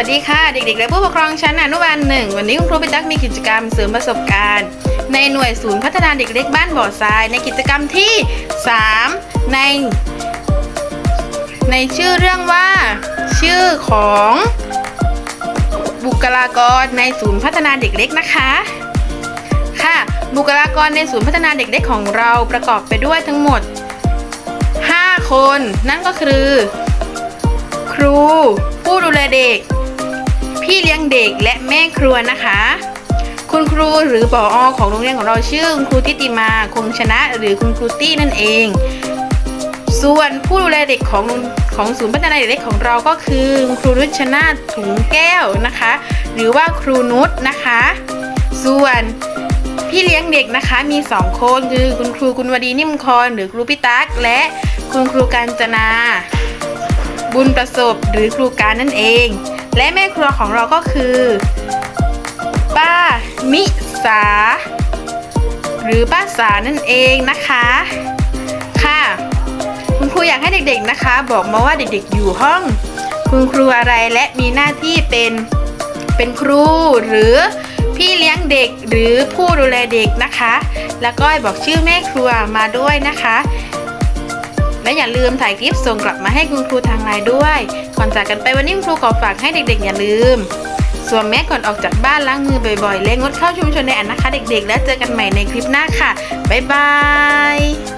วัสดีค่ะ เด็กๆ และผู้ปกครองชั้นอนุบาลหนึ่ง วันนี้คุณครูไปตักมีกิจกรรมเสริมประสบการณ์ ในหน่วยศูนย์พัฒนาเด็กเล็กบ้านบ่อทราย ในกิจกรรมที่ 3 ใน ในชื่อเรื่องว่า ชื่อของบุคลากรในศูนย์พัฒนาเด็กเล็กนะคะค่ะ บุคลากรในศูนย์พัฒนาเด็กเล็กของเราประกอบไปด้วยทั้งหมด 5 คน นั่นก็คือ ครู ผู้ดูแลเด็ก พี่เลี้ยงเด็กและแม่ครัวนะคะ คุณครูหรือปออของโรงเรียนของเราชื่อคุณครูทิติมาคงชนะหรือคุณครูตี้นั่นเอง ส่วนผู้ดูแลเด็กของของศูนย์พัฒนาเด็กเล็กของเราก็คือคุณครูนุชนาถุงแก้วนะคะ หรือว่าครูนุชนะคะ ส่วนพี่เลี้ยงเด็กนะคะมีสองคนคือคุณครูกุณวดีนิ่มคอนหรือครูพิตักและคุณครูการจนา บุญประสบหรือครูการนั่นเอง และแม่ครัวของเราก็คือ ป้ามิสา หรือป้าสานั่นเองนะคะ ค่ะ คุณครูอยากให้เด็กๆนะคะ บอกมาว่าเด็กๆอยู่ห้อง คุณครูอะไรและมีหน้าที่เป็นเป็นครูหรือพี่เลี้ยงเด็กหรือผู้ดูแลเด็กนะคะ แล้วก็บอกชื่อแม่ครัวมาด้วยนะคะ และอย่าลืมถ่ายคลิปส่งกลับมาให้คุณครูทางไลน์ด้วยก่อนจากกันไปวันนี้คุณครูขอฝากให้เด็กๆ อย่าลืมสวมแมสก่อนออกจากบ้านล้างมือบ่อยๆ และงดเข้าชุมชนในอันนะคะเด็กๆ แล้วเจอกันใหม่ในคลิปหน้าค่ะ บ๊ายบาย